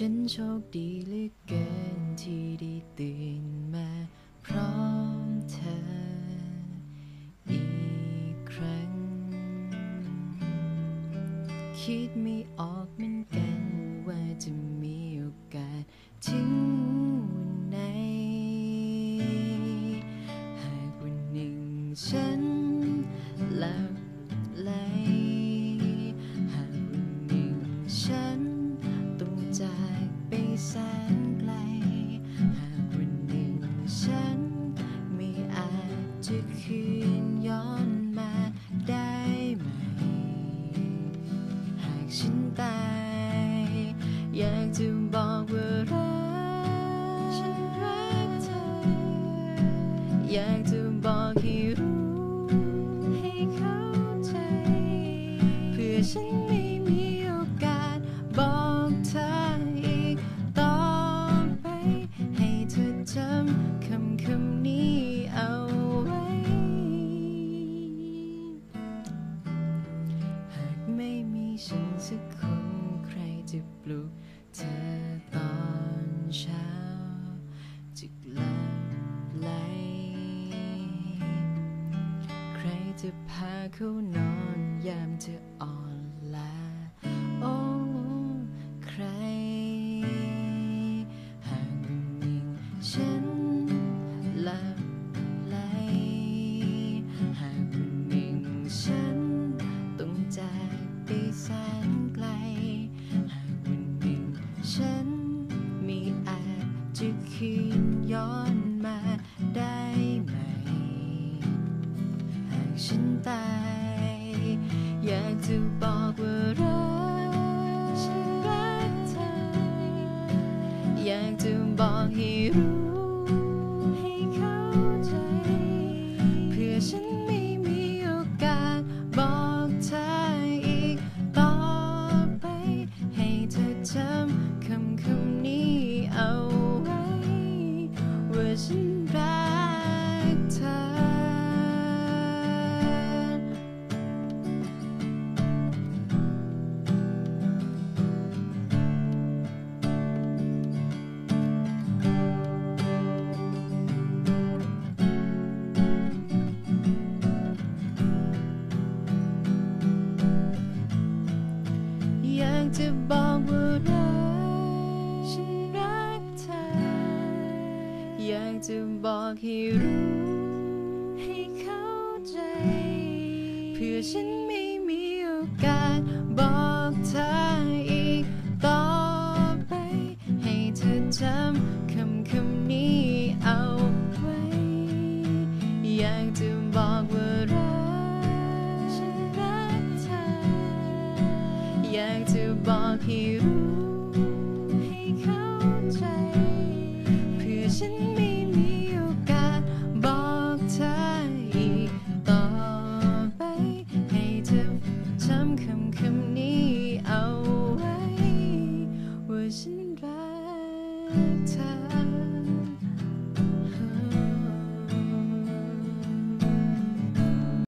ฉันโชคดีเหลือเกินที่ได้ตื่นมาพร้อมเธออีกครั้ง คิดไม่ออกเหมือนกันว่าจะมีโอกาสถึงวันไหน หากวันหนึ่งฉัน แสนไกล หากวันหนึ่งฉันไม่อาจจะคืนย้อนมาได้ไหม หากฉันตาย อยากจะบอกว่ารักฉันรักเธอ อยากจะบอกให้รู้ ลุกเธอตอนเช้าจะหลับไหล ใครจะพาเขานอนยามเธออ่อน ฉันมีอาจจะคืนย้อนมาได้ไหม หากฉันตาย อยากจะบอกว่ารักฉันรักเธอ อยากจะบอกให้รู้ให้เข้าใจ เพื่อฉันม่ จะบอกให้รู้ ให้เข้าใจ เพื่อฉันไม่มีโอกาส เธอ